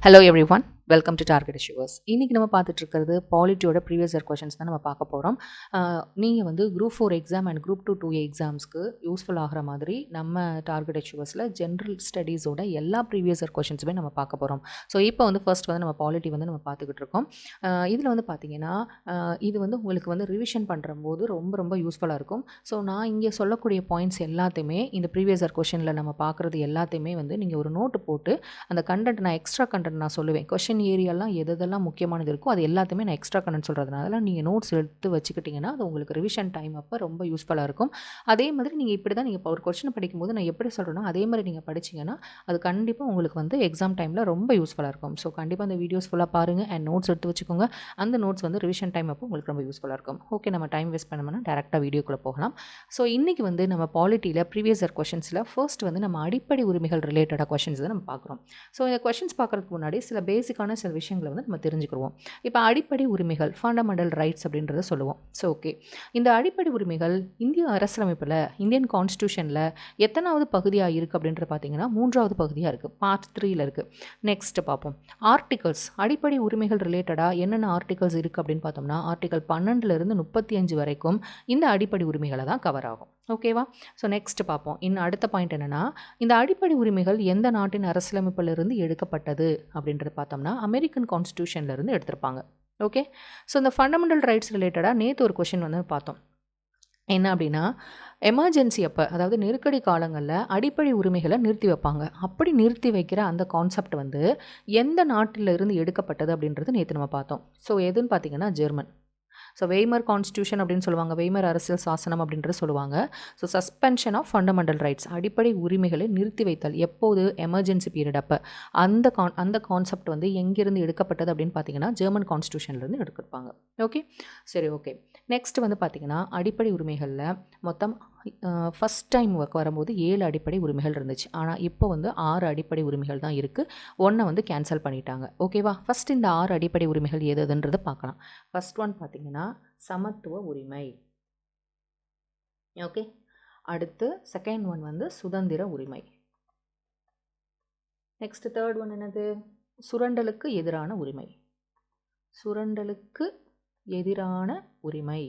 Hello, everyone. Welcome to target issuers இன்றைக்கி நம்ம பார்த்துட்டு இருக்கிறது பாலிட்டியோட ப்ரீவியஸ் இயர் கொஷின்ஸ் தான் நம்ம பார்க்க போகிறோம் நீங்கள் வந்து group four exam and group two two எக்ஸாம்ஸ்க்கு useful ஆகிற மாதிரி நம்ம டார்கெட் இஷ்யூவர்ஸில் ஜென்ரல் ஸ்டடீஸோட எல்லா ப்ரீவியஸ் இயர் கொஷின்ஸுமே நம்ம பார்க்க போகிறோம் ஸோ இப்போ வந்து ஃபர்ஸ்ட் வந்து நம்ம பாலிட்டி வந்து நம்ம பார்த்துக்கிட்டு இருக்கோம். இதில் வந்து பார்த்தீங்கன்னா இது வந்து உங்களுக்கு வந்து ரிவிஷன் பண்ணுற போது ரொம்ப ரொம்ப யூஸ்ஃபுல்லாக இருக்கும். ஸோ நான் இங்கே சொல்லக்கூடிய பாயிண்ட்ஸ் எல்லாத்தையுமே இந்த ப்ரீவியஸ் இயர் கொஷனில் நம்ம பார்க்குறது எல்லாத்தையுமே வந்து நீங்கள் ஒரு நோட்டு போட்டு அந்த கண்டென்ட் நான் எக்ஸ்ட்ரா கண்டென்ட் நான் சொல்லுவேன். கொஷின் ஏரியாலாம் எது எதெல்லாம் முக்கியமானது இருக்கோ அது எல்லாத்தையுமே நான் எக்ஸ்ட்ரா கண்டென்ட் சொல்கிறதுனால நீங்கள் நோட்ஸ் எடுத்து வச்சுக்கிட்டிங்கன்னா அது உங்களுக்கு ரிவிஷன் டைம் அப்போ ரொம்ப யூஸ்ஃபுல்லாக இருக்கும். அதே மாதிரி நீங்கள் இப்படி தான் நீங்கள் இப்போ ஒரு கொஷின் படிக்கும்போது நான் எப்படி சொல்கிறேன்னா அதே மாதிரி நீங்கள் படிச்சீங்கன்னா அது கண்டிப்பாக உங்களுக்கு வந்து எக்ஸாம் டைமில் ரொம்ப யூஸ்ஃபுல்லாக இருக்கும். ஸோ கண்டிப்பாக அந்த வீடியோஸ் ஃபுல்லாக பாருங்கள் அண்ட் நோட்ஸ் எடுத்து வச்சுக்கோங்க. அந்த நோட்ஸ் வந்து ரிவிஷன் டைம் அப்போ உங்களுக்கு ரொம்ப யூஸ்ஃபுல்லாக இருக்கும். ஓகே நம்ம டைம் வேஸ்ட் பண்ணோம்னா டேரெக்டாக வீடியோக்குள்ளே போகலாம். ஸோ இன்றைக்கி வந்து நம்ம பாலிட்டியில் ப்ரீவியஸ் இயர் கொஷின்ஸில் ஃபர்ஸ்ட் வந்து நம்ம அடிப்படை உரிமைகள் ரிலேட்டடாக கொஷின்ஸ் தான் நம்ம பார்க்குறோம். ஸோ இந்த கொஷின்ஸ் பார்க்குறதுக்கு முன்னாடி சில பேசிக்கான சில விஷயங்களை வந்து நம்ம தெரிஞ்சுக்கிடுவோம். இப்போ அடிப்படை உரிமைகள் ஃபண்டமெண்டல் ரைட்ஸ் அப்படின்றத சொல்லுவோம். ஸோ ஓகே இந்த அடிப்படை உரிமைகள் இந்திய அரசியலமைப்பில் இந்தியன் கான்ஸ்டியூஷனில் எத்தனாவது பகுதியாக இருக்குது அப்படின்றது பார்த்தீங்கன்னா மூன்றாவது பகுதியாக இருக்குது பார்ட் த்ரீயில் இருக்குது நெக்ஸ்ட் பார்ப்போம். ஆர்டிகல்ஸ் அடிப்படை உரிமைகள் ரிலேட்டடாக என்னென்ன ஆர்டிகல்ஸ் இருக்குது அப்படின்னு பார்த்தோம்னா ஆர்டிகல் பன்னெண்டுலேருந்து முப்பத்தி அஞ்சு வரைக்கும் இந்த அடிப்படை உரிமைகளை தான் கவர் ஆகும். ஓகேவா ஸோ நெக்ஸ்ட் பார்ப்போம். இன்னும் அடுத்த பாயிண்ட் என்னென்னா இந்த அடிப்படை உரிமைகள் எந்த நாட்டின் அரசியலமைப்பிலிருந்து எடுக்கப்பட்டது அப்படின்றது பார்த்தோம்னா அமெரிக்கன் கான்ஸ்டியூஷன்லேருந்து எடுத்திருப்பாங்க. ஓகே ஸோ இந்த ஃபண்டமெண்டல் ரைட்ஸ் ரிலேட்டடாக நேற்று ஒரு கொஷின் வந்து பார்த்தோம். என்ன அப்படின்னா எமர்ஜென்சி அப்போ அதாவது நெருக்கடி காலங்களில் அடிப்படை உரிமைகளை நிறுத்தி வைப்பாங்க. அப்படி நிறுத்தி வைக்கிற அந்த கான்செப்ட் வந்து எந்த நாட்டில் இருந்து எடுக்கப்பட்டது அப்படின்றது நேற்று நம்ம பார்த்தோம். ஸோ எதுன்னு பார்த்தீங்கன்னா ஜெர்மன் ஸோ வெய்மர் கான்ஸ்டியூஷன் அப்படின்னு சொல்லுவாங்க. வெய்மர் அரசியல் சாசனம் அப்படின்றது சொல்லுவாங்க. So suspension of fundamental rights அடிப்படை உரிமைகளை நிறுத்தி வைத்தல் எப்போது? எமர்ஜென்சி பீரியட் அப்போ. அந்த கான் அந்த கான்செப்ட் வந்து எங்கேருந்து எடுக்கப்பட்டது அப்படின்னு பார்த்தீங்கன்னா ஜெர்மன் கான்ஸ்டியூஷன்லேருந்து எடுத்திருப்பாங்க. ஓகே சரி ஓகே நெக்ஸ்ட் வந்து பார்த்திங்கன்னா அடிப்படை உரிமைகளில் மொத்தம் ஃபஸ்ட் டைம் ஒர்க் வரும்போது ஏழு அடிப்படை உரிமைகள் இருந்துச்சு. ஆனால் இப்போ வந்து ஆறு அடிப்படை உரிமைகள் தான் இருக்குது ஒன்றை வந்து கேன்சல் பண்ணிட்டாங்க. ஓகேவா ஃபஸ்ட் இந்த ஆறு அடிப்படை உரிமைகள் எது எதுன்றதை பார்க்கலாம் ஃபஸ்ட் ஒன் பார்த்திங்கன்னா சமத்துவ உரிமை. ஓகே அடுத்து செகண்ட் ஒன் வந்து சுதந்திர உரிமை. நெக்ஸ்ட் தேர்ட் ஒன் என்னது? சுரண்டலுக்கு எதிரான உரிமை. சுரண்டலுக்கு எதிரான உரிமை.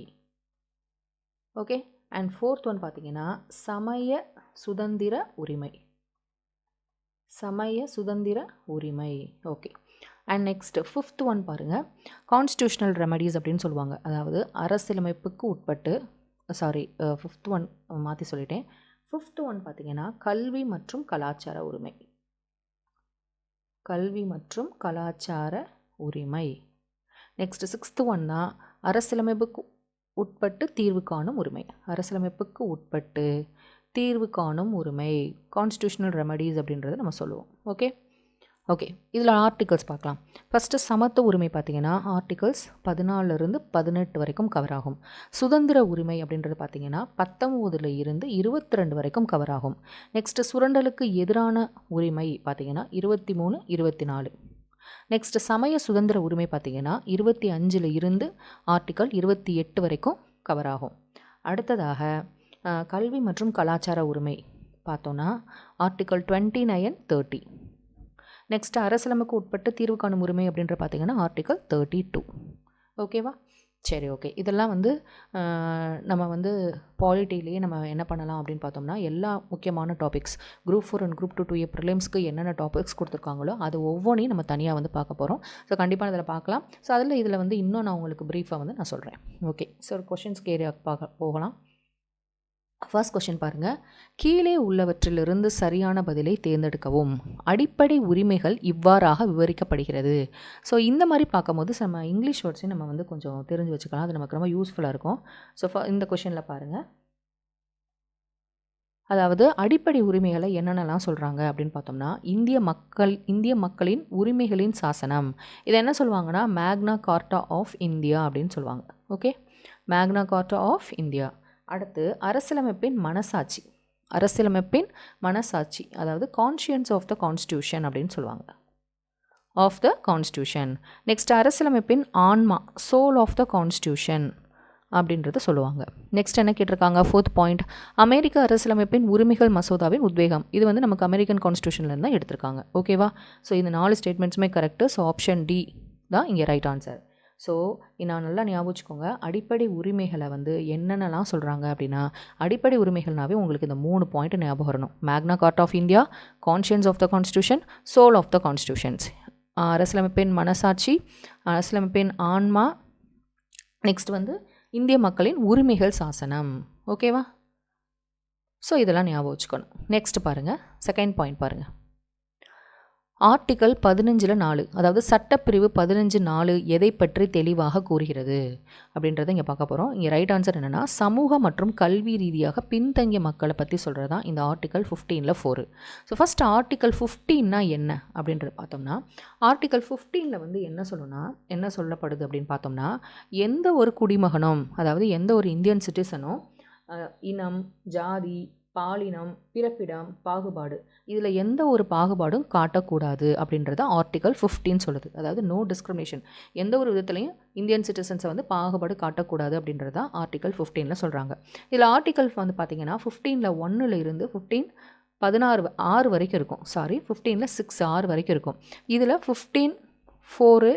ஓகே அண்ட் ஃபோர்த் ஒன் பார்த்தீங்கன்னா சமய சுதந்திர உரிமை. சமய சுதந்திர உரிமை. Okay and next fifth one பாருங்கள் கான்ஸ்டியூஷனல் ரெமடிஸ் அப்படின்னு சொல்லுவாங்க. அதாவது அரசியலமைப்புக்கு உட்பட்டு சாரி ஃபிஃப்த் ஒன் மாற்றி சொல்லிட்டேன். ஃபிஃப்த் ஒன் பார்த்தீங்கன்னா கல்வி மற்றும் கலாச்சார உரிமை. கல்வி மற்றும் கலாச்சார உரிமை. நெக்ஸ்ட் சிக்ஸ்த்து ஒன்னா அரசியலமைப்புக்கு உட்பட்டு தீர்வு காணும் உரிமை. அரசியலமைப்புக்கு உட்பட்டு தீர்வு காணும் உரிமை. கான்ஸ்டியூஷனல் ரெமடிஸ் அப்படின்றத நம்ம சொல்லுவோம். ஓகே ஓகே இதில் ஆர்டிகல்ஸ் பார்க்கலாம். ஃபஸ்ட்டு சமத்துவ உரிமை பார்த்தீங்கன்னா ஆர்டிகல்ஸ் பதினாலிருந்து பதினெட்டு வரைக்கும் கவர் ஆகும். சுதந்திர உரிமை அப்படின்றது பார்த்தீங்கன்னா பத்தொம்போதுல இருந்து இருபத்தி ரெண்டு வரைக்கும் கவர் ஆகும். நெக்ஸ்ட்டு சுரண்டலுக்கு எதிரான உரிமை பார்த்தீங்கன்னா இருபத்தி மூணு இருபத்தி நாலு. நெக்ஸ்ட் சமய சுதந்திர உரிமை பார்த்திங்கன்னா இருபத்தி அஞ்சில் இருந்து ஆர்டிக்கல் இருபத்தி எட்டு வரைக்கும் கவர் ஆகும். அடுத்ததாக கல்வி மற்றும் கலாச்சார உரிமை பார்த்தோன்னா article twenty nine thirty next அரசியலமைக்கு உட்பட்டு தீர்வு காணும் உரிமை அப்படின்ற பார்த்தீங்கன்னா ஆர்டிக்கல் தேர்ட்டி டூ ஓகேவா சரி ஓகே இதெல்லாம் வந்து நம்ம வந்து பாலிட்டிலேயே நம்ம என்ன பண்ணலாம் அப்படின்னு பார்த்தோம்னா எல்லா முக்கியமான topics group four and group two two A ப்ரிலிம்ஸ்க்கு என்னென்ன டாபிக்ஸ் கொடுத்துருக்காங்களோ அது ஒவ்வொன்றையும் நம்ம தனியாக வந்து பார்க்க போகிறோம் ஸோ கண்டிப்பாக அதில் பார்க்கலாம். ஸோ அதில் இதில் வந்து இன்னும் நான் உங்களுக்கு ப்ரீஃபாக வந்து நான் சொல்கிறேன் ஓகே ஸோ கொஷின்ஸ்க்கு ஏரியா பார்க்க போகலாம். ஃபர்ஸ்ட் கொஷின் பாருங்கள் கீழே உள்ளவற்றிலிருந்து சரியான பதிலை தேர்ந்தெடுக்கவும். அடிப்படை உரிமைகள் இவ்வாறாக விவரிக்கப்படுகிறது. ஸோ இந்த மாதிரி பார்க்கும்போது நம்ம இங்கிலீஷ் வேர்ட்ஸையும் நம்ம வந்து கொஞ்சம் தெரிஞ்சு வச்சுக்கலாம். அது நமக்கு ரொம்ப யூஸ்ஃபுல்லாக இருக்கும். ஸோ இந்த கொஷினில் பாருங்கள் அதாவது அடிப்படை உரிமைகளை என்னென்னலாம் சொல்கிறாங்க அப்படின்னு பார்த்தோம்னா இந்திய மக்கள் இந்திய மக்களின் உரிமைகளின் சாசனம். இதை என்ன சொல்லுவாங்கன்னா மேக்னா கார்ட்டா ஆஃப் இந்தியா அப்படின்னு சொல்லுவாங்க. Okay Magna Carta of India அடுத்து அரசியலமைப்பின் மனசாட்சி. அரசியலமைப்பின் மனசாட்சி அதாவது கான்ஷியன்ஸ் ஆஃப் த கான்ஸ்டியூஷன் அப்படின்னு சொல்லுவாங்க. ஆஃப் த கான்ஸ்டியூஷன் நெக்ஸ்ட் அரசியலமைப்பின் ஆன்மா சோல் ஆஃப் த கான்ஸ்டியூஷன் அப்படின்றத சொல்லுவாங்க. நெக்ஸ்ட் என்ன கேட்டிருக்காங்க? ஃபோர்த் பாயிண்ட் அமெரிக்க அரசியலமைப்பின் உரிமைகள் மசோதாவின் உத்வேகம். இது வந்து நமக்கு அமெரிக்கன் கான்ஸ்டியூஷன்லேருந்து தான் எடுத்திருக்காங்க. ஓகேவா ஸோ இந்த நாலு ஸ்டேட்மெண்ட்ஸுமே கரெக்டு ஸோ ஆப்ஷன் டி தான் இங்கே ரைட் ஆன்சர் ஸோ நான் நல்லா ஞாபகம் வச்சுக்கோங்க. அடிப்படை உரிமைகளை வந்து என்னென்னலாம் சொல்கிறாங்க அப்படின்னா அடிப்படை உரிமைகள்னாவே உங்களுக்கு இந்த மூணு பாயிண்ட் ஞாபகம் வரணும். Magna Carta of India conscience of the constitution soul of the constitutions அரசியலமைப்பின் மனசாட்சி அரசியலமைப்பின் ஆன்மா. நெக்ஸ்ட் வந்து இந்திய மக்களின் உரிமைகள் சாசனம். ஓகேவா ஸோ இதெல்லாம் ஞாபகம் வச்சுக்கணும். நெக்ஸ்ட் பாருங்கள் செகண்ட் பாயிண்ட் பாருங்கள் ஆர்டிக்கல் பதினஞ்சில் நாலு அதாவது சட்டப்பிரிவு பதினஞ்சு நாலு எதை பற்றி தெளிவாக கூறுகிறது அப்படின்றத இங்கே பார்க்க போகிறோம் இங்கே ரைட் ஆன்சர் என்னென்னா சமூக மற்றும் கல்வி ரீதியாக பின்தங்கிய மக்களை பற்றி சொல்கிறது தான் இந்த ஆர்டிக்கல் ஃபிஃப்டீனில் ஃபோரு ஸோ ஃபஸ்ட் ஆர்டிக்கல் ஃபிஃப்டீன்னா என்ன அப்படின்றத பார்த்தோம்னா ஆர்டிக்கல் ஃபிஃப்டீனில் வந்து என்ன சொல்லணும்னா என்ன சொல்லப்படுது அப்படின்னு பார்த்தோம்னா எந்த ஒரு குடிமகனும் அதாவது எந்த ஒரு இந்தியன் சிட்டிசனும் இனம் ஜாதி பாலினம் பிறப்பிடம் பாகுபாடு. இதில் எந்த ஒரு பாகுபாடும் காட்டக்கூடாது அப்படின்றத ஆர்டிகல் ஃபிஃப்டின் சொல்லுது. அதாவது நோ டிஸ்கிரிமினேஷன் எந்த ஒரு விதத்துலையும் இந்தியன் சிட்டிசன்ஸை வந்து பாகுபாடு காட்டக்கூடாது அப்படின்றது தான் ஆர்டிகல் ஃபிஃப்டீனில் சொல்கிறாங்க இதில் ஆர்டிகல் வந்து பார்த்திங்கன்னா ஃபிஃப்டீனில் ஒன்றில் இருந்து ஃபிஃப்டீன் பதினாறு ஆறு வரைக்கும் இருக்கும். சாரி ஃபிஃப்டீனில் சிக்ஸ் ஆறு வரைக்கும் இருக்கும். இதில் ஃபிஃப்டீன் ஃபோரு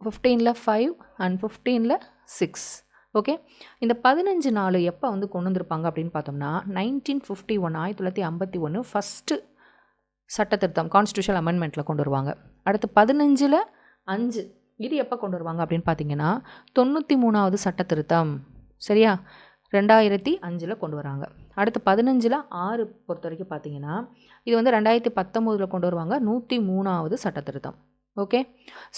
ஃபிஃப்டீனில் ஃபைவ் அண்ட் ஃபிஃப்டீனில் சிக்ஸ் ஓகே இந்த பதினஞ்சு நாள் எப்போ வந்து கொண்டு வந்திருப்பாங்க அப்படின்னு பார்த்தோம்னா நைன்டீன் ஃபிஃப்டி ஒன் ஆயிரத்தி தொள்ளாயிரத்தி ஐம்பத்தி ஒன்று ஃபஸ்ட்டு சட்டத்திருத்தம் கான்ஸ்டியூஷன் அமெண்ட்மெண்ட்டில் கொண்டு வருவாங்க. அடுத்து பதினஞ்சில் அஞ்சு இது எப்போ கொண்டு வருவாங்க அப்படின்னு பார்த்தீங்கன்னா தொண்ணூற்றி மூணாவது சட்டத்திருத்தம். சரியா? ரெண்டாயிரத்தி அஞ்சில் கொண்டு வராங்க. அடுத்து பதினஞ்சில் ஆறு பொறுத்த வரைக்கும் பார்த்தீங்கன்னா இது வந்து ரெண்டாயிரத்தி பத்தொம்போதில் கொண்டு வருவாங்க நூற்றி மூணாவது சட்டத்திருத்தம். ஓகே?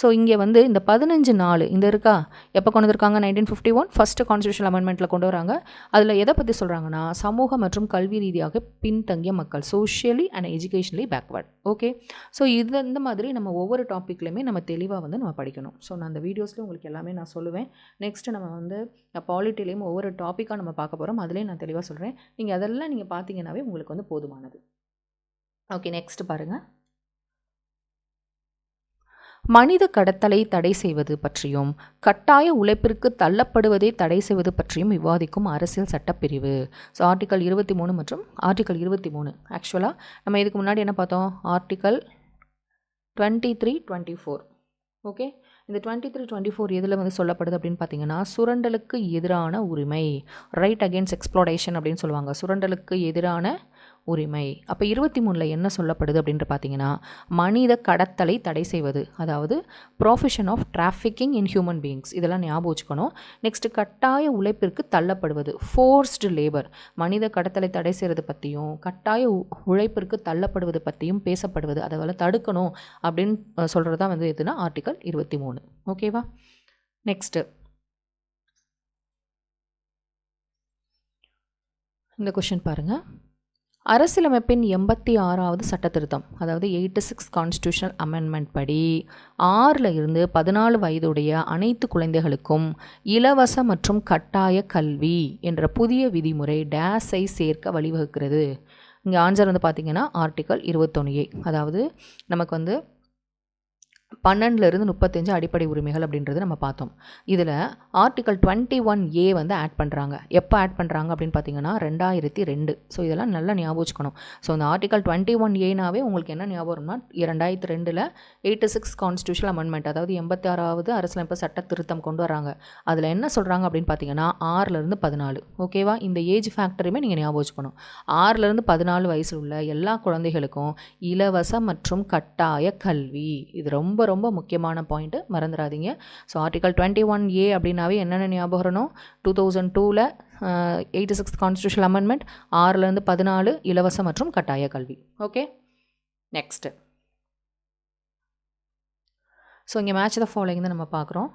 ஸோ இங்கே வந்து இந்த பதினஞ்சு நாள் இந்த இருக்கா? எப்போ கொண்டு வந்திருக்காங்க? Nineteen fifty one first constitution அமெண்ட்மெண்ட்டில் கொண்டு வராங்க. அதில் எதை பற்றி சொல்கிறாங்கன்னா சமூக மற்றும் கல்வி ரீதியாக பின்தங்கிய மக்கள் socially and educationally backward okay? So இது இந்த மாதிரி நம்ம ஒவ்வொரு டாப்பிக்லையுமே நம்ம தெளிவாக வந்து நம்ம படிக்கணும். ஸோ நான் அந்த வீடியோஸ்லேயும் உங்களுக்கு எல்லாமே நான் சொல்லுவேன். நெக்ஸ்ட்டு நம்ம வந்து பாலிட்டிலையும் ஒவ்வொரு டாப்பிக்காக நம்ம பார்க்க போகிறோம் அதுலேயும் நான் தெளிவாக சொல்கிறேன் நீங்கள் அதெல்லாம் நீங்கள் பார்த்தீங்கன்னாவே உங்களுக்கு வந்து போதுமானது. ஓகே நெக்ஸ்ட் பாருங்கள் மனித கடத்தலை தடை செய்வது பற்றியும் கட்டாய உழைப்பிற்கு தள்ளப்படுவதை தடை செய்வது பற்றியும் விவாதிக்கும் அரசியல் சட்டப்பிரிவு. ஸோ ஆர்டிக்கல் இருபத்தி மூணு மற்றும் ஆர்டிக்கல் இருபத்தி மூணு. ஆக்சுவலாக நம்ம இதுக்கு முன்னாடி என்ன பார்த்தோம்? Article twenty three twenty four okay இந்த டுவெண்ட்டி த்ரீ டுவெண்ட்டி ஃபோர் எதில் வந்து சொல்லப்படுது அப்படின்னு பார்த்தீங்கன்னா சுரண்டலுக்கு எதிரான உரிமை. ரைட் அகேன்ஸ்ட் எக்ஸ்ப்ளோடேஷன் அப்படின்னு சொல்லுவாங்க. சுரண்டலுக்கு எதிரான உரிமை. அப்போ இருபத்தி மூணில் என்ன சொல்லப்படுது அப்படின்ட்டு பார்த்தீங்கன்னா மனித கடத்தலை தடை செய்வது அதாவது profession of trafficking in human beings இதெல்லாம் ஞாபகம் வச்சுக்கணும். நெக்ஸ்ட்டு கட்டாய உழைப்பிற்கு தள்ளப்படுவது ஃபோர்ஸ்டு லேபர் மனித கடத்தலை தடை செய்கிறது பற்றியும் கட்டாய உழைப்பிற்கு தள்ளப்படுவது பற்றியும் பேசப்படுவது அதை தடுக்கணும் அப்படின்னு சொல்கிறது தான் வந்து எதுனா ஆர்டிக்கல் இருபத்தி மூணு. ஓகேவா நெக்ஸ்ட்டு இந்த கொஷின் பாருங்கள் அரசியலமைப்பின் எண்பத்தி ஆறாவது சட்ட திருத்தம் அதாவது எயிட்டி சிக்ஸ் கான்ஸ்டியூஷனல் அமெண்ட்மெண்ட் படி ஆறில் இருந்து பதினாலு வயதுடைய அனைத்து குழந்தைகளுக்கும் இலவச மற்றும் கட்டாய கல்வி என்ற புதிய விதிமுறை டேஸை சேர்க்க வழிவகுக்கிறது. இங்கே ஆன்சர் வந்து பார்த்திங்கன்னா ஆர்டிக்கல் இருபத்தொன்னு ஏ அதாவது நமக்கு வந்து பன்னெண்டுலேருந்து முப்பத்தஞ்சு அடிப்படை உரிமைகள் அப்படின்றது நம்ம பார்த்தோம். இதில் ஆர்டிக்கல் டுவெண்ட்டி ஒன் ஏ வந்து ஆட் பண்ணுறாங்க எப்போ ஆட் பண்ணுறாங்க அப்படின்னு பார்த்தீங்கன்னா ரெண்டாயிரத்தி ரெண்டு. ஸோ இதெல்லாம் நல்லா ஞாபகம் வச்சுக்கணும். ஸோ இந்த ஆர்டிக்கல் டுவெண்ட்டி ஒன் ஏனாவே உங்களுக்கு என்ன ஞாபகம் வரும்னா ரெண்டாயிரத்தி ரெண்டில் எயிட்டி சிக்ஸ் கான்ஸ்டியூஷன் அமெண்ட்மெண்ட் அதாவது எண்பத்தி ஆறாவது அரசியலமைப்பு சட்ட திருத்தம் கொண்டு வராங்க. அதில் என்ன சொல்கிறாங்க அப்படின்னு பார்த்தீங்கன்னா ஆறுலேருந்து பதினாலு. ஓகேவா இந்த ஏஜ் ஃபேக்டரையுமே நீங்கள் ஞாபகம் வச்சுக்கணும். ஆறுலேருந்து பதினாலு வயசில் உள்ள எல்லா குழந்தைகளுக்கும் இலவச மற்றும் கட்டாய கல்வி. இது ரொம்ப ரொம்ப முக்கியமான பாயிண்ட்டு மறந்துடாதீங்க so article twenty one A அப்படின்னாவே என்னென்ன ஞாபகம் வரணும்? டூ தௌசண்ட் டூவில் எயிட்டி சிக்ஸ் கான்ஸ்டியூஷன் அமெண்ட்மெண்ட் ஆறுலேருந்து பதினாலு இலவச மற்றும் கட்டாய கல்வி. ஓகே நெக்ஸ்ட்டு ஸோ இங்கே மேட்ச் த ஃபாலோயிங் தான் நம்ம பார்க்குறோம்.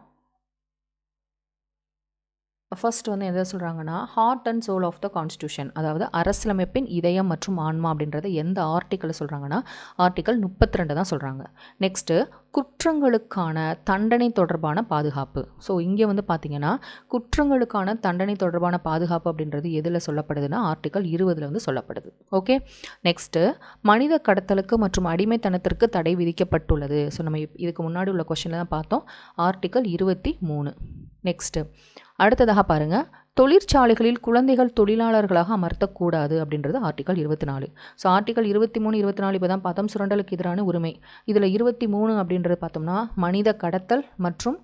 ஃபர்ஸ்ட் வந்து எதை சொல்கிறாங்கன்னா heart and soul of the constitution அதாவது அரசியலமைப்பின் இதயம் மற்றும் ஆன்மா அப்படின்றத எந்த ஆர்டிக்கலில் சொல்கிறாங்கன்னா ஆர்டிக்கல் முப்பத்தி ரெண்டு தான் சொல்கிறாங்க நெக்ஸ்ட்டு குற்றங்களுக்கான தண்டனை தொடர்பான பாதுகாப்பு. ஸோ இங்கே வந்து பார்த்திங்கன்னா குற்றங்களுக்கான தண்டனை தொடர்பான பாதுகாப்பு அப்படின்றது எதில் சொல்லப்படுதுன்னா ஆர்டிக்கல் இருபதில் வந்து சொல்லப்படுது. ஓகே நெக்ஸ்ட்டு மனித கடத்தலுக்கு மற்றும் அடிமைத்தனத்திற்கு தடை விதிக்கப்பட்டுள்ளது. ஸோ நம்ம இதுக்கு முன்னாடி உள்ள கொஷனில் தான் பார்த்தோம். ஆர்டிக்கல் இருபத்தி மூணு. நெக்ஸ்ட்டு அடுத்ததாக பாருங்கள் தொழிற்சாலைகளில் குழந்தைகள் தொழிலாளர்களாக அமர்த்தக்கூடாது அப்படின்றது ஆர்டிகல் இருபத்தி நாலு. ஸோ ஆர்டிகல் இருபத்தி மூணு இருபத்தி நாலு இப்போ தான் பார்த்தோம் சுரண்டலுக்கு எதிரான உரிமை. இதில் இருபத்தி மூணு அப்படின்றது பார்த்தோம்னா மனித கடத்தல் மற்றும்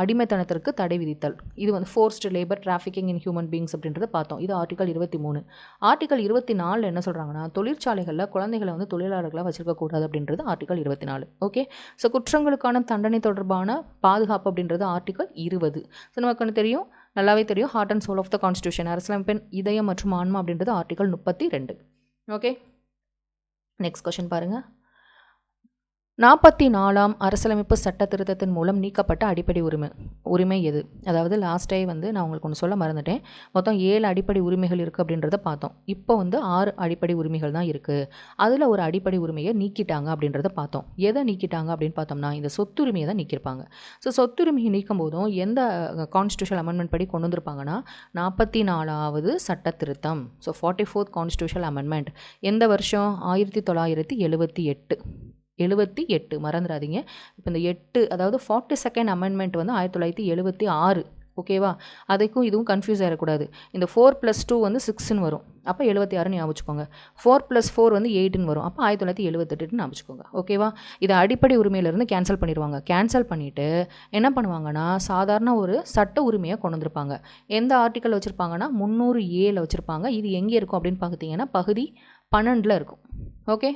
அடிமைத்தனத்திற்கு தடை விதித்தல். இது வந்து forced labour trafficking in human beings அப்படின்றத பார்த்தோம். இது ஆர்டிகல் இருபத்தி மூணு. ஆர்டிகல் இருபத்தி நாலில் என்ன சொல்கிறாங்கன்னா தொழிற்சாலைகளில் குழந்தைகளை வந்து தொழிலாளர்களாக வச்சிருக்கக்கூடாது அப்படின்றது ஆர்டிகல் இருபத்தி நாலு. ஓகே ஸோ குற்றங்களுக்கான தண்டனை தொடர்பான பாதுகாப்பு அப்படின்றது ஆர்டிகல் இருபது. ஸோ நமக்கு ஒன்று தெரியும்? நல்லாவே தெரியும். Heart and soul of the constitution அரசியலமைப்பின் இதயம் மற்றும் ஆன்மா அப்படின்றது ஆர்டிகல் முப்பத்தி ரெண்டு. ஓகே நெக்ஸ்ட் கொஷின் பாருங்கள் நாற்பத்தி நாலாம் அரசியலமைப்பு சட்ட திருத்தத்தின் மூலம் நீக்கப்பட்ட அடிப்படை உரிமை. உரிமை எது? அதாவது லாஸ்ட் டே வந்து நான் உங்களுக்கு ஒன்று சொல்ல மறந்துட்டேன். மொத்தம் ஏழு அடிப்படை உரிமைகள் இருக்குது அப்படின்றத பார்த்தோம். இப்போ வந்து ஆறு அடிப்படை உரிமைகள் தான் இருக்குது அதில் ஒரு அடிப்படை உரிமையை நீக்கிட்டாங்க அப்படின்றத பார்த்தோம். எதை நீக்கிட்டாங்க அப்படின்னு பார்த்தோம்னா இந்த சொத்துரிமையை தான் நீக்கியிருப்பாங்க. ஸோ சொத்துரிமையை நீக்கும் போதும் எந்த கான்ஸ்டியூஷன் அமெண்ட்மெண்ட் படி கொண்டு வந்திருப்பாங்கன்னா நாற்பத்தி நாலாவது சட்ட திருத்தம். So forty fourth constitution amendment எந்த வருஷம்? ஆயிரத்தி தொள்ளாயிரத்தி எழுபத்தி எட்டு. எழுபத்தி எட்டு. மறந்துடாதீங்க. இப்போ இந்த எட்டு அதாவது ஃபார்ட்டி செகண்ட் அமெண்ட்மெண்ட் வந்து ஆயிரத்தி தொள்ளாயிரத்தி எழுபத்தி ஆறு. ஓகேவா? அதுக்கும் இதுவும் கன்ஃபியூஸ் ஆகிடக்கூடாது இந்த ஃபோர் ப்ளஸ் டூ வந்து சிக்ஸ்னு வரும். அப்போ எழுபத்தி ஆறுன்னு ஞாபகம் ஃபோர் ப்ளஸ் ஃபோர் வந்து எயிட்டுன்னு வரும். அப்போ ஆயிரத்தி தொள்ளாயிரத்தி எழுபத்தெட்டுன்னு ஞாபகம் ஓகேவா? இதை அடிப்படை உரிமையிலேருந்து கேன்சல் பண்ணிடுவாங்க. கேன்சல் பண்ணிவிட்டு என்ன பண்ணுவாங்கன்னா சாதாரண ஒரு சட்ட உரிமையை கொண்டு வந்திருப்பாங்க. எந்த ஆர்டிக்கல் வச்சுருப்பாங்கன்னா முந்நூறு ஏல வச்சுருப்பாங்க. இது எங்கே இருக்கும் அப்படின்னு பார்த்தீங்கன்னா பகுதி பன்னெண்டில் இருக்கும். Okay?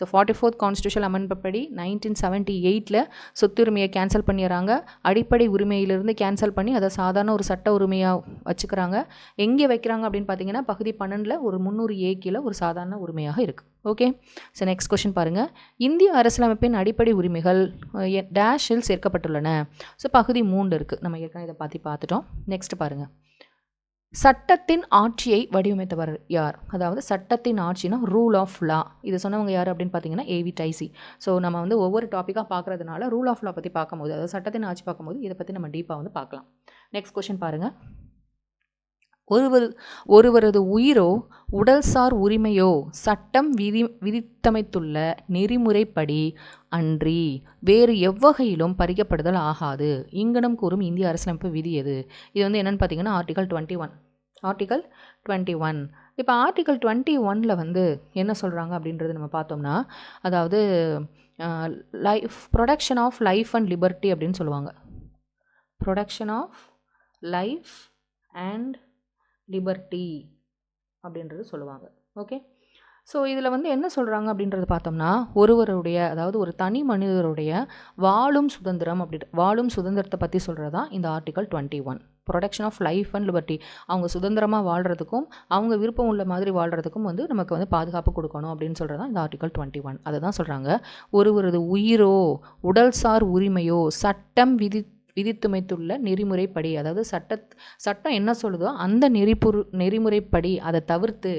So forty fourth constitution amendment படி நைன்டீன் செவன்ட்டி எயிட்டில் சொத்துரிமையை கேன்சல் பண்ணிடுறாங்க. அடிப்படை உரிமையிலிருந்து கேன்சல் பண்ணி அதை சாதாரண ஒரு சட்ட உரிமையாக வச்சுக்கிறாங்க. எங்கே வைக்கிறாங்க அப்படின்னு பார்த்தீங்கன்னா பகுதி பன்னெண்டில் ஒரு முந்நூறு ஏ ஒரு சாதாரண உரிமையாக இருக்குது ஓகே ஸோ நெக்ஸ்ட் கொஷின் பாருங்கள் இந்திய அரசியலமைப்பின் அடிப்படை உரிமைகள் டேஷில் சேர்க்கப்பட்டுள்ளன. ஸோ பகுதி மூன்று இருக்குது நம்ம ஏற்கனவே இதை பார்த்து பார்த்துட்டோம். நெக்ஸ்ட் பாருங்கள் சட்டத்தின் ஆட்சியை வடிவமைத்தவர் யார்? அதாவது சட்டத்தின் ஆட்சினா ரூல் ஆஃப் லா இது சொன்னவங்க யார் அப்படின்னு பார்த்தீங்கன்னா ஏவி டைசி ஸோ நம்ம வந்து ஒவ்வொரு டாப்பிக்காக பார்க்குறதுனால ரூல் ஆஃப் லா பற்றி பார்க்கும்போது அதாவது சட்டத்தின் ஆட்சி பார்க்கும்போது இதை பற்றி நம்ம டீப்பாக வந்து பார்க்கலாம். நெக்ஸ்ட் கொஷின் பாருங்கள் ஒருவர் ஒருவரது உயிரோ உடல்சார் உரிமையோ சட்டம் விதி விதித்தமைத்துள்ள நெறிமுறைப்படி அன்றி வேறு எவ்வகையிலும் பறிக்கப்படுதல் ஆகாது. இங்கனம் கூறும் இந்திய அரசியலமைப்பு விதி எது? இது வந்து என்னென்னு பார்த்தீங்கன்னா article twenty one article twenty one இப்போ ஆர்டிகல் டுவெண்ட்டி ஒனில் வந்து என்ன சொல்கிறாங்க அப்படின்றது நம்ம பார்த்தோம்னா அதாவது life protection of life and liberty அப்படின்னு சொல்லுவாங்க. Protection of life and liberty அப்படின்றது சொல்லுவாங்க. ஓகே? ஸோ இதில் வந்து என்ன சொல்கிறாங்க அப்படின்றது பார்த்தோம்னா ஒருவருடைய அதாவது ஒரு தனி மனிதருடைய வாழும் சுதந்திரம் அப்படி வாழும் சுதந்திரத்தை பற்றி சொல்கிறது தான் இந்த article twenty one. Protection of life and liberty அவங்க சுதந்திரமாக வாழ்கிறதுக்கும் அவங்க விருப்பம் உள்ள மாதிரி வாழ்கிறதுக்கும் வந்து நமக்கு வந்து பாதுகாப்பு கொடுக்கணும் அப்படின்னு சொல்கிறது தான் இந்த ஆர்டிகல் டுவெண்ட்டி ஒன். அதை தான் சொல்கிறாங்க ஒருவரது உயிரோ உடல்சார் உரிமையோ சட்டம் விதி விதித்துமைத்துள்ள நெறிமுறைப்படி அதாவது சட்ட சட்டம் என்ன சொல்லுதோ அந்த நெறிப்புரு நெறிமுறைப்படி அதை தவிர்த்து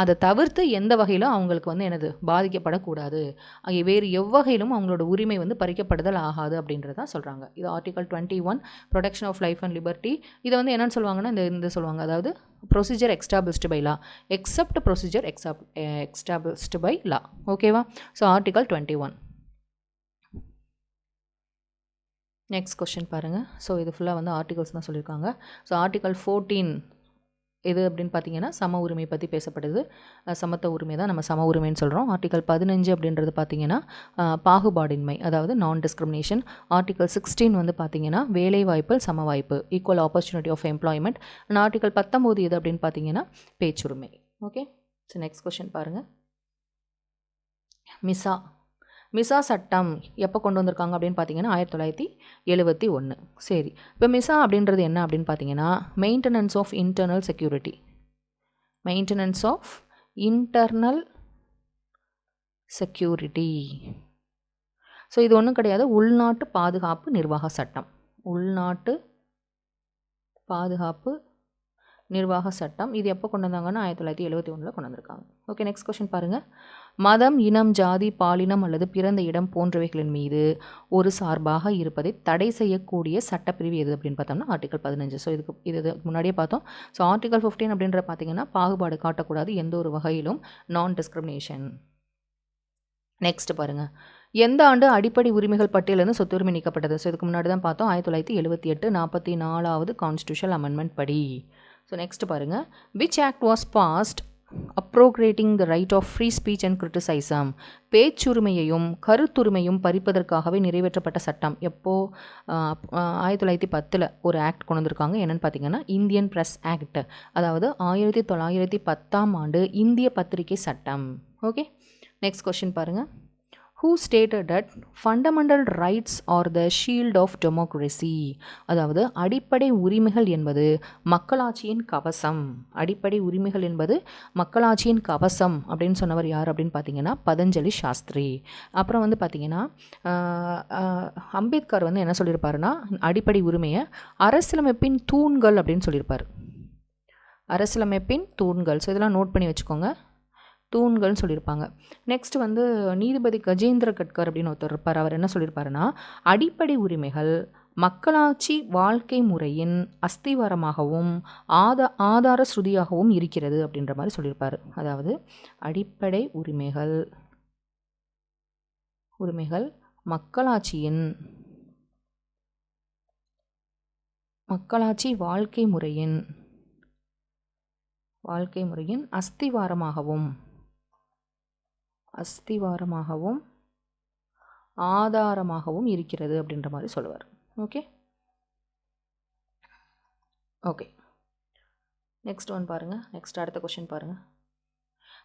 அதை தவிர்த்து எந்த வகையிலும் அவங்களுக்கு வந்து என்னது பாதிக்கப்படக்கூடாது. அங்கே வேறு எவ்வகையிலும் அவங்களோட உரிமை வந்து பறிக்கப்படுதல் ஆகாது அப்படின்றத சொல்கிறாங்க இது article twenty one protection of life and liberty இதை வந்து என்னென்னு சொல்லுவாங்கன்னா இந்த இந்த சொல்லுவாங்க. அதாவது procedure established by law except procedure except established by law ஓகேவா so article twenty one next question பாருங்கள் ஸோ இது ஃபுல்லாக வந்து ஆர்டிகல்ஸ் தான் சொல்லியிருக்காங்க ஸோ ஆர்டிகல் ஃபோர்டீன் எது அப்படின்னு பார்த்தீங்கன்னா சம உரிமை பற்றி பேசப்படுது. சமத்த உரிமை தான் நம்ம சம உரிமைன்னு சொல்கிறோம் ஆர்டிகல் பதினஞ்சு அப்படின்றது பார்த்தீங்கன்னா பாகுபாடின்மை அதாவது நான் டிஸ்கிரிமினேஷன் ஆர்டிகல் சிக்ஸ்டீன் வந்து பார்த்தீங்கன்னா வேலை வாய்ப்பில் சம வாய்ப்பு equal opportunity of employment and article பத்தொம்போது எது அப்படின்னு பார்த்தீங்கன்னா பேச்சுரிமை. ஓகே ஸோ நெக்ஸ்ட் கொஷின் பாருங்கள் மிசா. மிசா சட்டம் எப்போ கொண்டு வந்திருக்காங்க அப்படின்னு பார்த்தீங்கன்னா ஆயிரத்தி தொள்ளாயிரத்தி எழுபத்தி ஒன்று சரி இப்போ மிசா அப்படின்றது என்ன அப்படின்னு பார்த்தீங்கன்னா maintenance of internal security maintenance of internal security so இது ஒன்றும் கிடையாது. உள்நாட்டு பாதுகாப்பு நிர்வாக சட்டம். உள்நாட்டு பாதுகாப்பு நிர்வாக சட்டம். இது எப்போ கொண்டு வந்தாங்கன்னா ஆயிரத்தி தொள்ளாயிரத்தி எழுபத்தி ஒன்றில் கொண்டு வந்திருக்காங்க. ஓகே நெக்ஸ்ட் கொஷின் பாருங்கள் மதம் இனம் ஜாதி பாலினம் அல்லது பிறந்த இடம் போன்றவைகளின் மீது ஒரு சார்பாக இருப்பதை தடை செய்யக்கூடிய சட்டப்பிரிவு எது அப்படின்னு பார்த்தோம்னா ஆர்டிகல் பதினஞ்சு. ஸோ இதுக்கு இது முன்னாடியே பார்த்தோம். ஸோ ஆர்டிகல் ஃபிஃப்டீன் அப்படின்ற பார்த்தீங்கன்னா பாகுபாடு காட்டக்கூடாது எந்த ஒரு வகையிலும். நான் டிஸ்கிரிமினேஷன் நெக்ஸ்ட் பாருங்கள் எந்த ஆண்டு அடிப்படை உரிமைகள் பட்டியலிருந்து சொத்துரிமை நீக்கப்பட்டது? ஸோ இதுக்கு முன்னாடி தான் பார்த்தோம். ஆயிரத்தி தொள்ளாயிரத்தி எழுபத்தி எட்டு நாற்பத்தி நாலாவது கான்ஸ்டியூஷன் அமெண்ட்மெண்ட் படி. ஸோ நெக்ஸ்ட் பாருங்கள் which act was passed abrogating the right of free speech and criticism பேச்சுரிமையையும் கருத்துரிமையும் பறிப்பதற்காகவே நிறைவேற்றப்பட்ட சட்டம். எப்போ ஆயிரத்தி தொள்ளாயிரத்தி பத்தில் ஒரு ஆக்ட் கொண்டு வந்திருக்காங்க. என்னென்னு பார்த்தீங்கன்னா இந்தியன் ப்ரெஸ் ஆக்ட் அதாவது ஆயிரத்தி தொள்ளாயிரத்தி பத்தாம் ஆண்டு இந்திய பத்திரிகை சட்டம். ஓகே நெக்ஸ்ட் கொஷின் பாருங்கள் who stated that fundamental rights are the shield of democracy அதாவது அடிப்படை உரிமைகள் என்பது மக்களாட்சியின் கவசம். அடிப்படை உரிமைகள் என்பது மக்களாட்சியின் கவசம் அப்படின்னு சொன்னவர் யார் அப்படின்னு பார்த்தீங்கன்னா பதஞ்சலி சாஸ்திரி. அப்புறம் வந்து பார்த்தீங்கன்னா அம்பேத்கர் வந்து என்ன சொல்லியிருப்பாருன்னா அடிப்படை உரிமையை அரசியலமைப்பின் தூண்கள் அப்படின்னு சொல்லியிருப்பார். அரசியலமைப்பின் தூண்கள். ஸோ இதெல்லாம் நோட் பண்ணி வச்சுக்கோங்க. தூண்கள்னு சொல்லியிருப்பாங்க. நெக்ஸ்ட் வந்து நீதிபதி கஜேந்திர கட்கர் அப்படின்னு ஒருத்தர் இருப்பார். அவர் என்ன சொல்லியிருப்பாருன்னா அடிப்படை உரிமைகள் மக்களாட்சி வாழ்க்கை முறையின் அஸ்திவாரமாகவும் ஆதா ஆதார ஸ்ருதியாகவும் இருக்கிறது அப்படின்ற மாதிரி சொல்லியிருப்பார். அதாவது அடிப்படை உரிமைகள் உரிமைகள் மக்களாட்சியின் மக்களாட்சி வாழ்க்கை முறையின் வாழ்க்கை முறையின் அஸ்திவாரமாகவும் அஸ்திவாரமாகவும் ஆதாரமாகவும் இருக்கிறது அப்படின்ற மாதிரி சொல்லுவார். ஓகே ஓகே நெக்ஸ்ட் ஒன் பாருங்கள் நெக்ஸ்ட் அடுத்த கொஷின் பாருங்கள்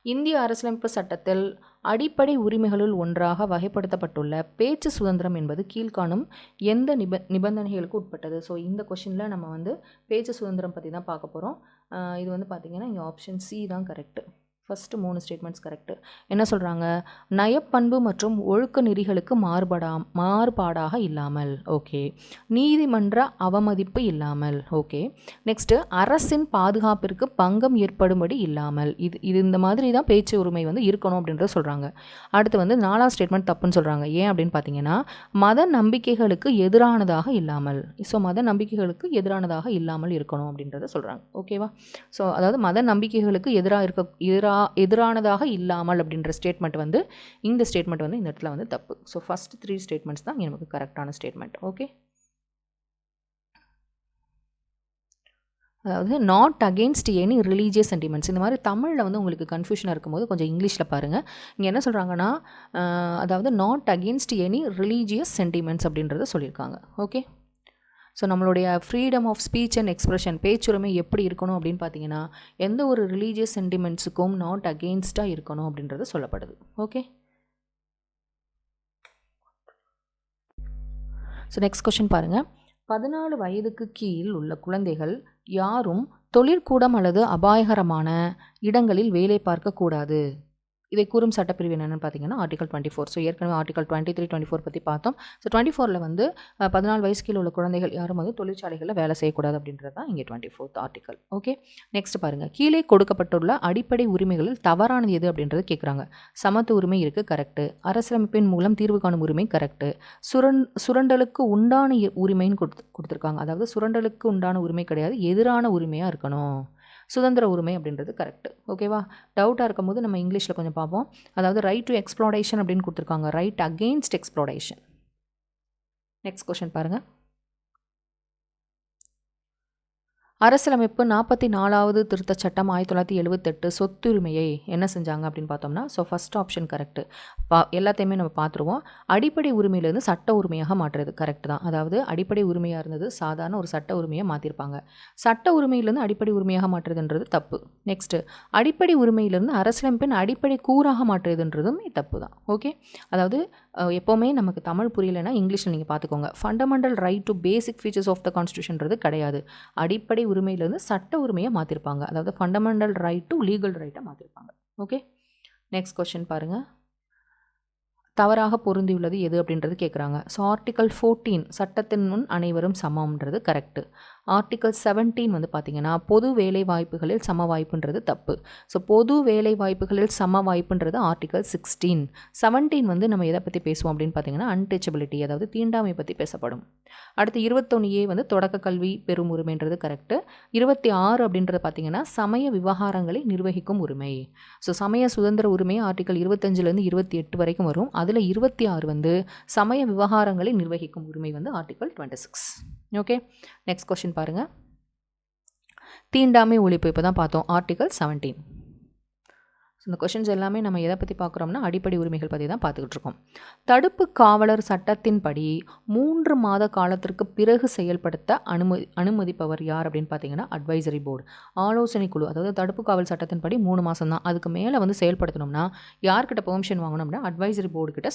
இந்திய அரசியலமைப்பு சட்டத்தில் அடிப்படை உரிமைகளுள் ஒன்றாக வகைப்படுத்தப்பட்டுள்ள பேச்சு சுதந்திரம் என்பது கீழ்காணும் எந்த நிப நிபந்தனைகளுக்கு உட்பட்டது? ஸோ இந்த கொஷினில் நம்ம வந்து பேச்சு சுதந்திரம் பற்றி தான் பார்க்க போகிறோம் இது வந்து பார்த்திங்கன்னா இங்கே ஆப்ஷன் சி தான் கரெக்டு ஃபஸ்ட்டு மூணு ஸ்டேட்மெண்ட்ஸ் கரெக்டு என்ன சொல்கிறாங்க நயப்பண்பு மற்றும் ஒழுக்க நெறிகளுக்கு மாறுபடா மாறுபாடாக இல்லாமல். ஓகே நீதிமன்ற அவமதிப்பு இல்லாமல். ஓகே நெக்ஸ்ட்டு அரசின் பாதுகாப்பிற்கு பங்கம் ஏற்படும்படி இல்லாமல். இது இது இந்த மாதிரி தான் பேச்சு உரிமை வந்து இருக்கணும் அப்படின்றத சொல்கிறாங்க அடுத்து வந்து நாலாம் ஸ்டேட்மெண்ட் தப்புன்னு சொல்கிறாங்க ஏன் அப்படின்னு பார்த்தீங்கன்னா மத நம்பிக்கைகளுக்கு எதிரானதாக இல்லாமல். ஸோ மத நம்பிக்கைகளுக்கு எதிரானதாக இல்லாமல் இருக்கணும் அப்படின்றத சொல்கிறாங்க ஓகேவா ஸோ அதாவது மத நம்பிக்கைகளுக்கு எதிராக இருக்க எதிராக எதிரானதாக இல்லாமல் அப்படின்ற ஸ்டேட்மெண்ட் வந்து இந்த ஸ்டேட்மெண்ட் வந்து இந்த இடத்துல வந்து தப்பு. ஸோ ஃபஸ்ட் த்ரீ ஸ்டேட்மெண்ட்ஸ் தான் நமக்கு கரெக்டான ஸ்டேட்மெண்ட் ஓகே அதாவது not against any religious sentiments இந்த மாதிரி தமிழில் வந்து உங்களுக்கு கன்ஃபியூஷனாக இருக்கும்போது கொஞ்சம் இங்கிலீஷில் பாருங்கள் இங்கே என்ன சொல்கிறாங்கன்னா அதாவது not against any religious sentiments அப்படின்றத சொல்லியிருக்காங்க. ஓகே ஸோ நம்மளுடைய freedom of speech and expression பேச்சுரிமை எப்படி இருக்கணும் அப்படின்னு பார்த்தீங்கன்னா எந்த ஒரு ரிலீஜியஸ் சென்டிமெண்ட்ஸுக்கும் நாட் அகெயின்ஸ்டாக இருக்கணும் அப்படின்றது சொல்லப்படுது. ஓகே ஸோ நெக்ஸ்ட் கொஷின் பாருங்கள் பதினாலு வயதுக்கு கீழ் உள்ள குழந்தைகள் யாரும் தொழிற்கூடம் அல்லது அபாயகரமான இடங்களில் வேலை பார்க்கக்கூடாது. இதை கூறும் சட்டப்பிரிவு என்னென்னு பார்த்தீங்கன்னா ஆர்டிகல் டுவெண்ட்டி ஃபோர் ஸோ ஏற்கனவே article twenty three twenty four பற்றி பார்த்தோம். ஸோ டுவெண்ட்டி ஃபோரில் வந்து பதினாலு வயசுக்கு உள்ள குழந்தைகள் யாரும் வந்து தொழிற்சாலைகளில் வேலை செய்யக்கூடாது அப்படின்றது தான் இங்கே twenty fourth article okay next பாருங்கள் கீழே கொடுக்கப்பட்டுள்ள அடிப்படை உரிமைகளில் தவறானது எது அப்படின்றது கேட்குறாங்க சமத்து உரிமை இருக்குது கரெக்டு அரசியலமைப்பின் மூலம் தீர்வு காணும் உரிமை கரெக்டு சுரண் சுரண்டலுக்கு உண்டான உரிமைன்னு கொடுத்து கொடுத்துருக்காங்க. அதாவது சுரண்டலுக்கு உண்டான உரிமை கிடையாது எதிரான உரிமையாக இருக்கணும். சுதந்திர உரிமை அப்படின்றது கரெக்ட் ஓகேவா டவுட்டாக இருக்கும் போது நம்ம இங்கிலீஷில் கொஞ்சம் பார்ப்போம். அதாவது ரைட் டு எக்ஸ்ப்ளோடேஷன் அப்படின்னு கொடுத்துருக்காங்க. Right against exploitation next question பாருங்கள் அரசியலமைப்பு நாற்பத்தி நாலாவது திருத்த சட்டம் ஆயிரத்தி தொள்ளாயிரத்தி எழுபத்தெட்டு சொத்துரிமையை என்ன செஞ்சாங்க அப்படின்னு பார்த்தோம்னா ஸோ ஃபஸ்ட் ஆப்ஷன் கரெக்டு பா எல்லாத்தையுமே நம்ம பார்த்துருவோம். அடிப்படை உரிமையிலேருந்து சட்ட உரிமையாக மாற்றுறது கரெக்ட் தான். அதாவது அடிப்படை உரிமையாக இருந்தது சாதாரண ஒரு சட்ட உரிமையை மாற்றிருப்பாங்க சட்ட உரிமையிலேருந்து அடிப்படை உரிமையாக மாற்றுறதுன்றது தப்பு. நெக்ஸ்ட்டு அடிப்படை உரிமையிலேருந்து அரசியலமைப்பின் அடிப்படை கூறாக மாற்றுறதுன்றதும் தப்பு தான். ஓகே அதாவது எப்போவுமே நமக்கு தமிழ் புரியலைன்னா இங்கிலீஷில் நீங்கள் பார்த்துக்கோங்க. Fundamental right to basic features of the கான்ஸ்டியூஷன்றது கிடையாது. அடிப்படை உரிமையிலேருந்து சட்ட உரிமையை மாற்றிருப்பாங்க அதாவது ஃபண்டமெண்டல் ரைட் டு லீகல் ரைட்டை மாற்றிருப்பாங்க ஓகே நெக்ஸ்ட் கொஸ்டின் பாருங்கள் தவறாக பொருந்தியுள்ளது எது அப்படின்றது கேட்குறாங்க ஸோ ஆர்டிக்கல் ஃபோர்டீன் சட்டத்தின் முன் அனைவரும் சமம்ன்றது கரெக்டு ஆர்டிகல் செவன்டீன் வந்து பார்த்திங்கன்னா பொது வேலை வாய்ப்புகளில் சம வாய்ப்புன்றது தப்பு. ஸோ பொது வேலை வாய்ப்புகளில் சம வாய்ப்புன்றது ஆர்டிகல் சிக்ஸ்டீன் செவன்டீன் வந்து நம்ம எதை பற்றி பேசுவோம் அப்படின்னு பார்த்தீங்கன்னா அன்டச்சபிலிட்டி அதாவது தீண்டாமை பற்றி பேசப்படும். அடுத்து இருபத்தொன்னு ஏ வந்து தொடக்க கல்வி பெறும் உரிமைன்றது கரெக்டு இருபத்தி ஆறு அப்படின்றது பார்த்திங்கன்னா சமய விவகாரங்களை நிர்வகிக்கும் உரிமை. ஸோ சமய சுதந்திர உரிமை ஆர்டிகல் இருபத்தஞ்சிலேருந்து இருபத்தி எட்டு வரைக்கும் வரும். அதில் இருபத்தி ஆறு வந்து சமய விவகாரங்களை நிர்வகிக்கும் உரிமை வந்து article twenty six okay next question பாருங்கள் தீண்டாமை ஒழிப்பு இப்போ தான் பார்த்தோம். ஆர்டிகல் செவன்டீன் ஸோ இந்த கொஷின்ஸ் எல்லாமே நம்ம எதை பற்றி பார்க்குறோம்னா அடிப்படை உரிமைகள் பற்றி தான் பார்த்துக்கிட்டு இருக்கோம். தடுப்பு காவலர் சட்டத்தின்படி மூன்று மாத காலத்திற்கு பிறகு செயல்படுத்த அனுமதி அனுமதிப்பவர் யார் அப்படின்னு பார்த்தீங்கன்னா அட்வைசரி போர்டு ஆலோசனை குழு அதாவது தடுப்பு காவல் சட்டத்தின்படி மூணு மாதம் தான். அதுக்கு மேலே வந்து செயல்படுத்தணும்னா யார்கிட்ட பெர்மிஷன் வாங்கணும் அப்படின்னா அட்வைசரி போர்டு கிட்ட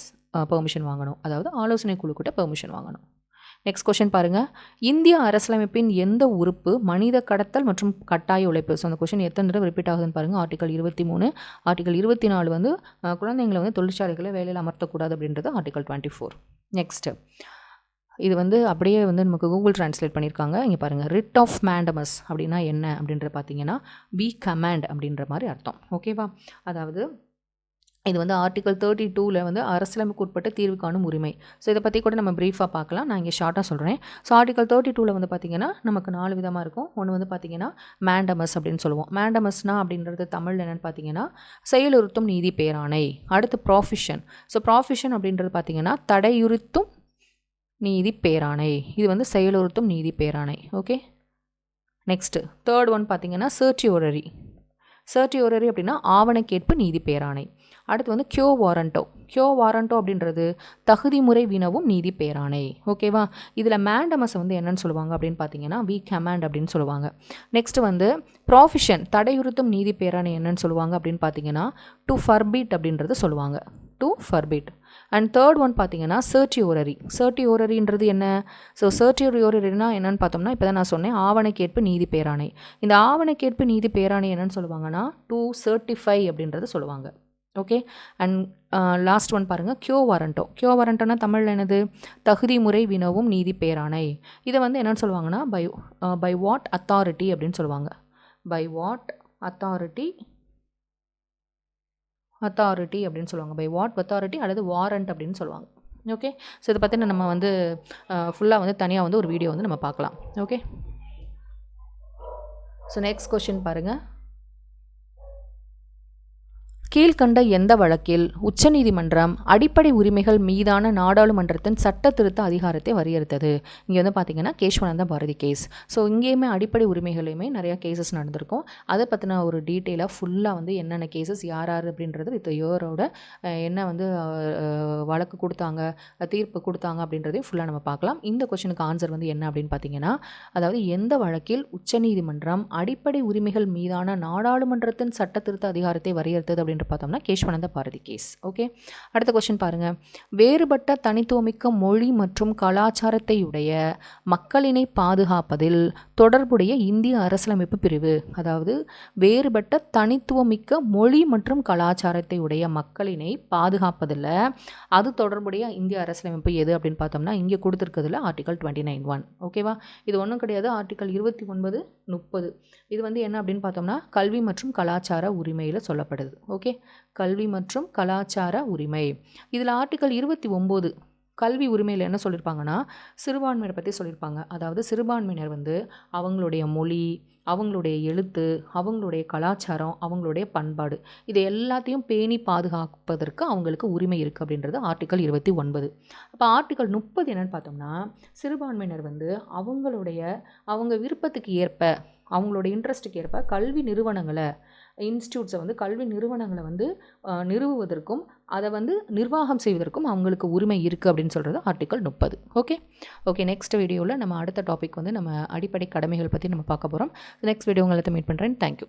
பெர்மிஷன் வாங்கணும். அதாவது ஆலோசனை குழு கிட்ட பெர்மிஷன் வாங்கணும். நெக்ஸ்ட் கொஷின் பாருங்கள் இந்திய அரசியலமைப்பின் எந்த உறுப்பு மனித கடத்தல் மற்றும் கட்டாய உழைப்பு? ஸோ அந்த கொஷின் எத்தனை தடவை ரிப்பீட் ஆகுதுன்னு பாருங்கள் ஆர்டிகல் இருபத்தி மூணு ஆர்டிகல் இருபத்தி நாலு வந்து குழந்தைங்களை வந்து தொழிற்சாலைகளை வேலையில் அமர்த்தக்கூடாது அப்படின்றது ஆர்டிகல் டுவெண்ட்டி ஃபோர் நெக்ஸ்ட்டு இது வந்து அப்படியே வந்து நமக்கு கூகுள் ட்ரான்ஸ்லேட் பண்ணியிருக்காங்க. இங்கே பாருங்கள் ரிட் ஆஃப் மேண்டமஸ் அப்படின்னா என்ன அப்படின்ற பார்த்தீங்கன்னா வி கமாண்ட் அப்படின்ற மாதிரி அர்த்தம். ஓகேவா அதாவது இது வந்து ஆர்டிகல் தேர்ட்டி டூவில் வந்து அரசியலமைக்கு உட்பட்ட தீர்வு காணும் உரிமை. ஸோ இதை பற்றி கூட நம்ம ப்ரீஃபாக பார்க்கலாம். நான் இங்கே ஷார்ட்டாக சொல்கிறேன் ஸோ ஆர்டிகல் தேர்ட்டி டூவில் வந்து பார்த்திங்கன்னா நமக்கு நாலு விதமாக இருக்கும். ஒன்று வந்து பார்த்திங்கன்னா மேண்டமஸ் அப்படின்னு சொல்லுவோம். மேண்டமஸ்னா அப்படின்றது தமிழ் என்னென்னு பார்த்தீங்கன்னா செயலுறுத்தும் நீதி பேராணை. அடுத்து ப்ராஃபிஷன் ஸோ ப்ராஃபிஷன் அப்படின்றது பார்த்திங்கன்னா தடையுறுத்தும் நீதி பேராணை. இது வந்து செயலுறுத்தும் நீதி பேராணை. ஓகே நெக்ஸ்ட்டு தேர்ட் ஒன் பார்த்தீங்கன்னா சர்ச்சியோரரி சர்டியோரரி அப்படின்னா ஆவணக்கேற்பு நீதி பேராணை. அடுத்து வந்து கியோ வாரண்டோ கியோ வாரண்டோ அப்படின்றது தகுதி முறை வினவும் நீதி பேராணை. ஓகேவா இதில் மேண்டமஸ் வந்து என்னன்னு சொல்லுவாங்க அப்படின்னு பார்த்தீங்கன்னா வி கமாண்ட் அப்படின்னு சொல்லுவாங்க. நெக்ஸ்ட் வந்து ப்ராஃபிஷன் தடையுறுத்தும் நீதி பேராணை என்னன்னு சொல்லுவாங்க அப்படின்னு பார்த்தீங்கன்னா டு ஃபர்பீட் அப்படின்றது சொல்லுவாங்க. To forbid and third one பார்த்தீங்கன்னா சர்ட்டி ஓரரி சர்ட்டி ஓரரின்றது என்ன? ஸோ சர்ச்சி ஓரரினா என்னென்னு பார்த்தோம்னா இப்போ தான் நான் சொன்னேன் ஆவணக்கேற்பு நீதி பேராணை. இந்த ஆவணக்கேற்பு நீதி பேராணை என்னன்னு சொல்லுவாங்கன்னா டூ சர்ட்டிஃபை அப்படின்றத சொல்லுவாங்க. ஓகே அண்ட் லாஸ்ட் ஒன் பாருங்கள் கியோ வாரண்டோ கியோ வாரண்டோனா தமிழில் என்னது? தகுதி முறை வினவும் நீதி பேராணை. இதை வந்து என்னென்னு சொல்லுவாங்கன்னா பை பை வாட் அத்தாரிட்டி அப்படின்னு சொல்லுவாங்க. பை வாட் அத்தாரிட்டி அத்தாரிட்டி அப்படின்னு சொல்லுவாங்க. பை வாட் அத்தாரிட்டி அல்லது வாரண்ட் அப்படின்னு சொல்லுவாங்க. ஓகே ஸோ இதை பற்றின நம்ம வந்து ஃபுல்லாக வந்து தனியாக வந்து ஒரு வீடியோ வந்து நம்ம பார்க்கலாம். ஓகே ஸோ நெக்ஸ்ட் கொஷின் பாருங்கள் கீழ்கண்ட எந்த வழக்கில் உச்சநீதிமன்றம் அடிப்படை உரிமைகள் மீதான நாடாளுமன்றத்தின் சட்ட திருத்த அதிகாரத்தை வரையறுத்தது? இங்கே வந்து பார்த்தீங்கன்னா கேஷ்வானந்த பாரதி கேஸ் ஸோ இங்கேயுமே அடிப்படை உரிமைகளையுமே நிறையா கேசஸ் நடந்திருக்கும். அதை பற்றின ஒரு டீட்டெயிலாக ஃபுல்லாக வந்து என்னென்ன கேசஸ் யார் யார் அப்படின்றது வித் இயரோட என்ன வந்து வழக்கு கொடுத்தாங்க தீர்ப்பு கொடுத்தாங்க அப்படின்றதையும் ஃபுல்லாக நம்ம பார்க்கலாம். இந்த கொஷனுக்கு ஆன்சர் வந்து என்ன அப்படின்னு பார்த்தீங்கன்னா அதாவது எந்த வழக்கில் உச்சநீதிமன்றம் அடிப்படை உரிமைகள் மீதான நாடாளுமன்றத்தின் சட்ட திருத்த அதிகாரத்தை வரையறுத்தது அப்படின்னு அப்படின்ற பார்த்தோம்னா கேஷ்வனந்த பாரதி கேஸ் ஓகே அடுத்த கொஸ்டின் பாருங்கள் வேறுபட்ட தனித்துவமிக்க மொழி மற்றும் கலாச்சாரத்தை உடைய மக்களினை பாதுகாப்பதில் தொடர்புடைய இந்திய அரசியலமைப்பு பிரிவு அதாவது வேறுபட்ட தனித்துவமிக்க மொழி மற்றும் கலாச்சாரத்தை உடைய மக்களினை பாதுகாப்பதில் அது தொடர்புடைய இந்திய அரசியலமைப்பு எது அப்படின்னு பார்த்தோம்னா இங்கே கொடுத்துருக்கிறதுல ஆர்டிகல் டுவெண்ட்டி நைன் ஒன் ஓகேவா இது ஒன்றும் கிடையாது. ஆர்டிகல் இருபத்தி ஒன்பது முப்பது. இது வந்து என்ன அப்படின்னு பார்த்தோம்னா கல்வி மற்றும் கலாச்சார உரிமையில் சொல்லப்படுது. ஓகே கல்வி மற்றும் கலாச்சார உரிமை. இதில் ஆர்டிக்கல் இருபத்தி ஒம்பது கல்வி உரிமையில் என்ன சொல்லியிருப்பாங்கன்னா சிறுபான்மையினர் பற்றி சொல்லியிருப்பாங்க அதாவது சிறுபான்மையினர் வந்து அவங்களுடைய மொழி அவங்களுடைய எழுத்து அவங்களுடைய கலாச்சாரம் அவங்களுடைய பண்பாடு இது எல்லாத்தையும் பேணி பாதுகாப்பதற்கு அவங்களுக்கு உரிமை இருக்குது அப்படின்றது ஆர்டிக்கல் இருபத்தி ஒன்பது. அப்போ ஆர்டிக்கல் முப்பது என்னன்னு பார்த்தோம்னா சிறுபான்மையினர் வந்து அவங்களுடைய அவங்க விருப்பத்துக்கு ஏற்ப அவங்களோட இன்ட்ரெஸ்ட்டுக்கு ஏற்ப கல்வி நிறுவனங்களை இன்ஸ்டியூட்ஸை வந்து கல்வி நிறுவனங்களை வந்து நிறுவுவதற்கும் அதை வந்து நிர்வாகம் செய்வதற்கும் அவங்களுக்கு உரிமை இருக்குது அப்படின்னு சொல்கிறது ஆர்டிக்கல் முப்பது. ஓகே? ஓகே நெக்ஸ்ட் வீடியோவில் நம்ம அடுத்த டாபிக் வந்து நம்ம அடிப்படை கடமைகள் பற்றி நம்ம பார்க்க போகிறோம் நெக்ஸ்ட் வீடியோ உங்களை மீட் பண்ணுறேன் தேங்க்யூ